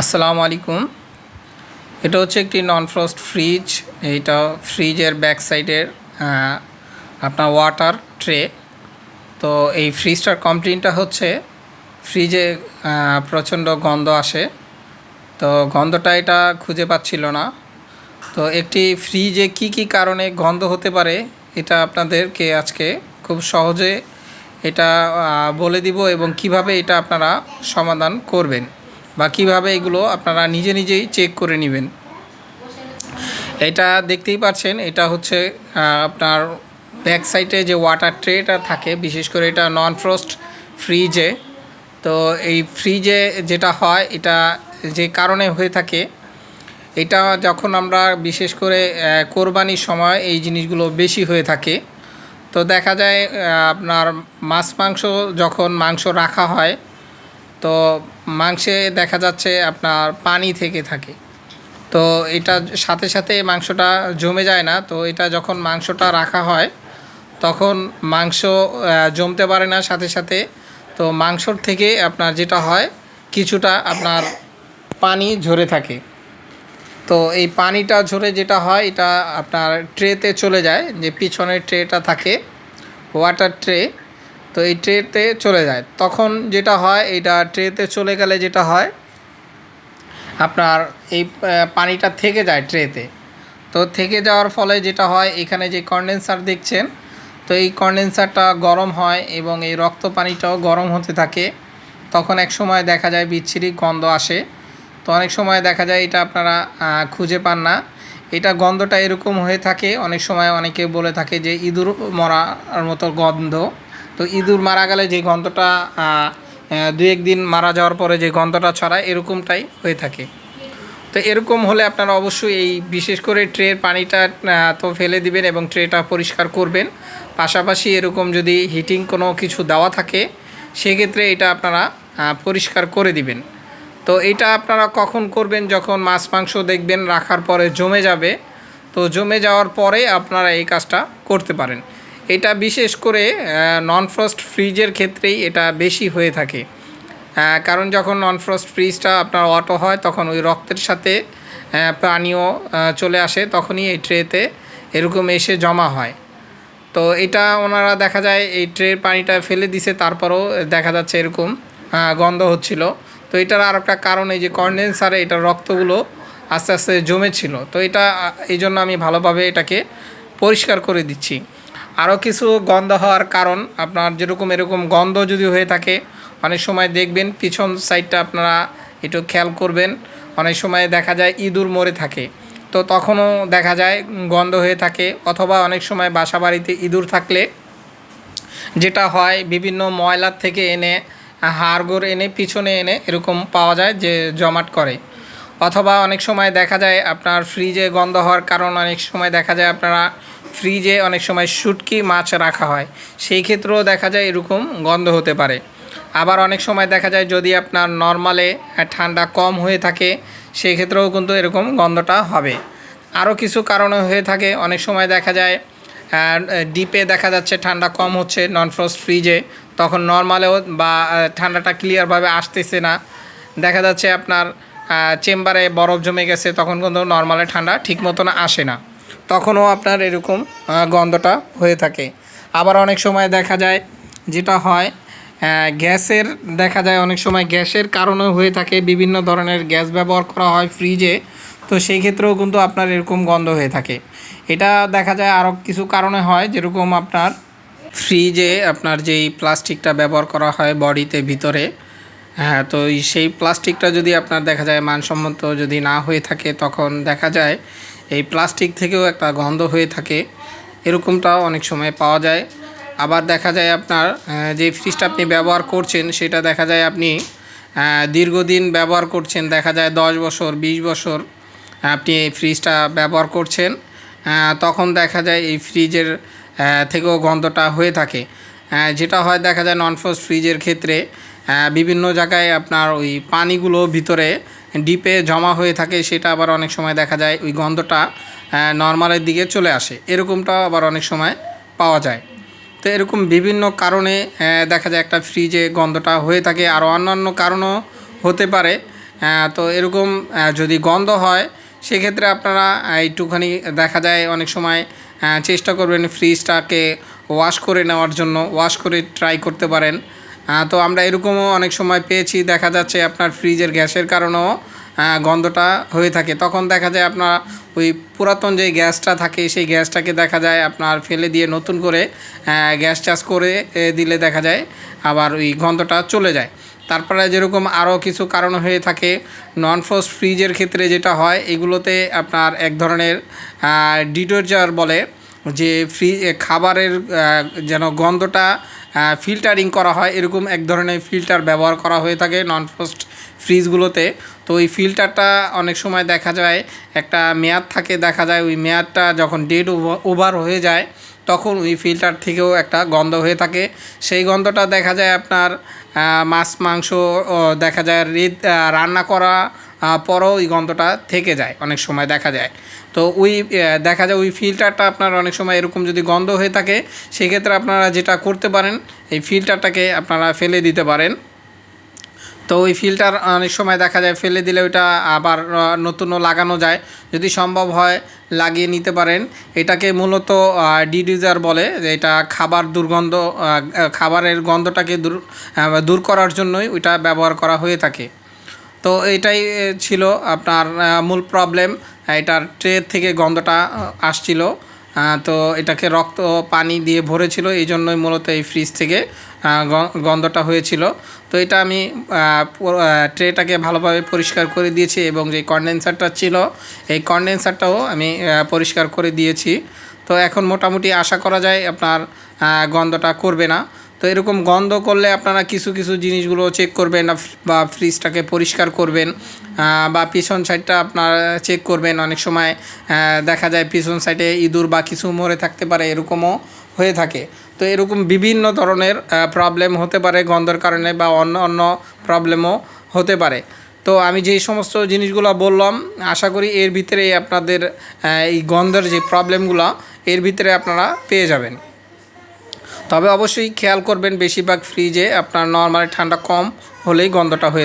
আসসালামু আলাইকুম। এটা হচ্ছে একটি নন ফ্রস্ট ফ্রিজ এইটা ফ্রিজের ব্যাক সাইডের আপনার ওয়াটার ট্রে তো এই ফ্রিজটার কমপ্লেনটা হচ্ছে ফ্রিজে প্রচণ্ড গন্ধ আসে। তো গন্ধটা এটা খুঁজে পাচ্ছিল না। তো একটি ফ্রিজে কি কি কারণে গন্ধ হতে পারে, এটা আপনাদেরকে আজকে খুব সহজে এটা বলে দিব এবং কীভাবে এটা আপনারা সমাধান করবেন। বা কীভাবে এগুলো আপনারা নিজে নিজেই চেক করে নেবেন। এটা দেখতেই পাচ্ছেন, এটা হচ্ছে আপনার ব্যাক সাইডে যে ওয়াটার ট্রেটা থাকে, বিশেষ করে এটা নন ফ্রস্ট ফ্রিজে তো এই ফ্রিজে যেটা হয়, এটা যে কারণে হয়ে থাকে, এটা যখন আমরা বিশেষ করে কোরবানির সময় এই জিনিসগুলো বেশি হয়ে থাকে, তো দেখা যায় আপনার মাছ, মাংস যখন মাংস রাখা হয় তো মাংসে দেখা যাচ্ছে আপনার পানি থেকে থাকে। তো এটা সাথে সাথে মাংসটা জমে যায় না, তো এটা যখন মাংসটা রাখা হয়, তখন মাংস জমতে পারে না সাথে সাথে। তো মাংসর থেকে আপনার যেটা হয়, কিছুটা আপনার পানি ঝরে থাকে। তো এই পানিটা ঝরে যেটা হয়, এটা আপনার ট্রেতে চলে যায়, যে পিছনের ট্রেটা থাকে ওয়াটার ট্রে তো এই ট্রেতে চলে যায়। তখন যেটা হয় এটা ট্রেতে চলে গেলে যেটা হয়, আপনার এই পানিটা থেকে যায় ট্রেতে। তো থেকে যাওয়ার ফলে যেটা হয়, এখানে যে কন্ডেন্সার দেখছেন, তো এই কন্ডেন্সারটা গরম হয় এবং এই রক্ত পানিটাও গরম হতে থাকে। তখন এক সময় দেখা যায় বিচ্ছিরি গন্ধ আসে। তো অনেক সময় দেখা যায় এটা আপনারা খুঁজে পান না। এটা গন্ধটা এরকম হয়ে থাকে, অনেক সময় অনেকে বলে থাকে যে ইঁদুর মরার মতো গন্ধ। তো ইঁদুর মারা গেলে যে গন্ধটা দু একদিন মারা যাওয়ার পরে যে গন্ধটা ছড়ায়, এরকমটাই হয়ে থাকে। তো এরকম হলে আপনারা অবশ্যই এই বিশেষ করে ট্রের পানিটা তো ফেলে দিবেন এবং ট্রেটা পরিষ্কার করবেন। পাশাপাশি এরকম যদি হিটিং কোনো কিছু দেওয়া থাকে, সেক্ষেত্রে এটা আপনারা পরিষ্কার করে দিবেন। তো এটা আপনারা কখন করবেন, যখন মাছ মাংস দেখবেন রাখার পরে জমে যাবে, তো জমে যাওয়ার পরে আপনারা এই কাজটা করতে পারেন। এটা বিশেষ করে নন ফ্রস্ট ফ্রিজের ক্ষেত্রেই এটা বেশি হয়ে থাকে। কারণ যখন নন ফ্রস্ট ফ্রিজটা আপনার অটো হয় তখন ওই রক্তের সাথে আহ, চলে আসে তখনই এই ট্রেতে এরকম এসে জমা হয়। তো এটা ওনারা দেখা যায় এই ট্রের পানিটা ফেলে দিছে তারপরও দেখা যাচ্ছে এরকম গন্ধ হচ্ছিল। তো এটার আর একটা কারণ এই যে কন্ডেন্সারে এটার রক্তগুলো আস্তে আস্তে জমেছিল। তো এটা এই জন্য আমি ভালোভাবে এটাকে পরিষ্কার করে দিচ্ছি। আরও কিছু গন্ধ হওয়ার কারণ, আপনার যেরকম এরকম গন্ধ যদি হয়ে থাকে, অনেক সময় দেখবেন পিছন সাইডটা আপনারা একটু খেয়াল করবেন, অনেক সময় দেখা যায় ইঁদুর মরে থাকে। তো তখনও দেখা যায় গন্ধ হয়ে থাকে, অথবা অনেক সময় বাসা বাড়িতে ইঁদুর থাকলে যেটা হয়, বিভিন্ন ময়লার থেকে এনে, হাড়গোড় এনে, পিছনে এনে এরকম পাওয়া যায় যে জমাট করে। অথবা অনেক সময় দেখা যায় আপনার ফ্রিজে গন্ধ হওয়ার কারণ, অনেক সময় দেখা যায় আপনারা ফ্রিজে অনেক সময় শুটকি মাছ রাখা হয়। সেই ক্ষেত্রেও দেখা যায় এরকম গন্ধ হতে পারে। আবার অনেক সময় দেখা যায় যদি আপনার নর্মালে ঠান্ডা কম হয়ে থাকে, সেই ক্ষেত্রেও কিন্তু এরকম গন্ধটা হবে। আরও কিছু কারণে হয়ে থাকে। অনেক সময় দেখা যায় ডিপে দেখা যাচ্ছে ঠান্ডা কম হচ্ছে নন ফ্রস্ট ফ্রিজে, তখন নর্মালেও বা ঠান্ডাটা ক্লিয়ারভাবে আসতেছে না। দেখা যাচ্ছে আপনার চেম্বারে বরফ জমে গেছে, তখন কিন্তু নর্মালে ঠান্ডা ঠিক মতন আসে না। তখনও আপনার এরকম গন্ধটা হয়ে থাকে। আবার অনেক সময় দেখা যায়, যেটা হয় গ্যাসের, দেখা যায় অনেক সময় গ্যাসের কারণেও হয়ে থাকে, বিভিন্ন ধরনের গ্যাস ব্যবহার করা হয় ফ্রিজে, তো সেই ক্ষেত্রেও কিন্তু আপনার এরকম গন্ধ হয়ে থাকে। এটা দেখা যায় আরও কিছু কারণে হয়, যেরকম আপনার ফ্রিজে আপনার যেই প্লাস্টিকটা ব্যবহার করা হয় বডিতে, ভিতরে হ্যাঁ তো সেই প্লাস্টিকটা যদি আপনার দেখা যায় মানসম্মত যদি না হয়ে থাকে, তখন দেখা যায় এই প্লাস্টিক থেকেও একটা গন্ধ হয়ে থাকে। এরকমটাও অনেক সময় পাওয়া যায়। আবার দেখা যায় আপনার যে ফ্রিজটা আপনি ব্যবহার করছেন, সেটা দেখা যায় আপনি দীর্ঘদিন ব্যবহার করছেন, দেখা যায় দশ বছর, বিশ বছর আপনি এই ফ্রিজটা ব্যবহার করছেন তখন দেখা যায় এই ফ্রিজের থেকেও গন্ধটা হয়ে থাকে। যেটা হয় দেখা যায় নন ফ্রস্ট ফ্রিজের ক্ষেত্রে বিভিন্ন জায়গায় আপনার ওই পানিগুলো ভিতরে ডিপে জমা হয়ে থাকে, সেটা আবার অনেক সময় দেখা যায়, ওই গন্ধটা নর্মালের দিকে চলে আসে। এরকমটাও আবার অনেক সময় পাওয়া যায়। তো এরকম বিভিন্ন কারণে দেখা যায় একটা ফ্রিজে গন্ধটা হয়ে থাকে, আর অন্যান্য কারণও হতে পারে। তো এরকম যদি গন্ধ হয়, সেক্ষেত্রে আপনারা একটুখানি দেখা যায় অনেক সময় চেষ্টা করবেন ফ্রিজটাকে ওয়াশ করে নেওয়ার জন্য ওয়াশ করে ট্রাই করতে পারেন। তো আমরা এরকমও অনেক সময় পেয়েছি, দেখা যাচ্ছে আপনার ফ্রিজের গ্যাসের কারণেও গন্ধটা হয়ে থাকে। তখন দেখা যায় আপনার ওই পুরাতন যে গ্যাসটা থাকে, সেই গ্যাসটাকে দেখা যায় আপনার ফেলে দিয়ে নতুন করে গ্যাস চাষ করে দিলে দেখা যায় আবার ওই গন্ধটা চলে যায়। তারপরে যেরকম আরও কিছু কারণ হয়ে থাকে নন ফ্রস্ট ফ্রিজের ক্ষেত্রে যেটা হয়, এগুলোতে আপনার এক ধরনের ডিটোরজার বলে যে ফ্রি খাবারের যেন গন্ধটা ফিল্টারিং করা হয়, এরকম এক ধরনের ফিল্টার ব্যবহার করা হয়ে থাকে নন ফ্রস্ট ফ্রিজগুলোতে তো ওই ফিল্টারটা অনেক সময় দেখা যায়, একটা মেয়াদ থাকে, দেখা যায় ওই মেয়াদটা যখন ডেট ওভার হয়ে যায়, তখন ওই ফিল্টার থেকেও একটা গন্ধ হয়ে থাকে। সেই গন্ধটা দেখা যায় আপনার মাছ, মাংস দেখা যায় রান্না করা পরও ওই গন্ধটা থেকে যায়, অনেক সময় দেখা যায়। তো ওই দেখা যায় ওই ফিল্টারটা আপনার অনেক সময় এরকম যদি গন্ধ হয়ে থাকে, সেক্ষেত্রে আপনারা যেটা করতে পারেন, এই ফিল্টারটাকে আপনারা ফেলে দিতে পারেন। তো ওই ফিল্টার অনেক সময় দেখা যায় ফেলে দিলে ওইটা আবার নতুনও লাগানো যায়। যদি সম্ভব হয়, লাগিয়ে নিতে পারেন। এটাকে মূলত ডিডিউজার বলে, যে এটা খাবার দুর্গন্ধ খাবারের গন্ধটাকে দূর দূর করার জন্যই ওইটা ব্যবহার করা হয়ে থাকে। তো এটাই ছিল আপনার মূল প্রবলেম এটার ট্রে থেকে গন্ধটা আসছিল। তো এটাকে রক্ত, পানি দিয়ে ভরেছিল, এই জন্যই মূলত এই ফ্রিজ থেকে গন্ধটা হয়েছিল। তো এটা আমি ট্রেটাকে ভালোভাবে পরিষ্কার করে দিয়েছি এবং যে কন্ডেন্সারটা ছিল, এই কন্ডেন্সারটাও আমি পরিষ্কার করে দিয়েছি। তো এখন মোটামুটি আশা করা যায় আপনার গন্ধটা করবে না। তো এরকম গন্ধ করলে আপনারা কিছু কিছু জিনিসগুলো চেক করবেন বা ফ্রিজটাকে পরিষ্কার করবেন বা পিছন সাইডটা আপনার চেক করবেন। অনেক সময় দেখা যায় পিছন সাইডে ইঁদুর বা কিছু মরে থাকতে পারে, এরকমও হয়ে থাকে। তো এরকম বিভিন্ন ধরনের প্রবলেম হতে পারে গন্ধের কারণে বা অন্য অন্য প্রবলেমও হতে পারে। তো আমি যেই সমস্ত জিনিসগুলো বললাম, আশা করি এর ভিতরে আপনাদের এই গন্ধের যে প্রবলেমগুলো এর ভিতরে আপনারা পেয়ে যাবেন। তবে অবশ্যই খেয়াল করবেন বেশিরভাগ ফ্রিজে আপনার নর্মালি ঠান্ডা কম হলেই গন্ধটা হয়ে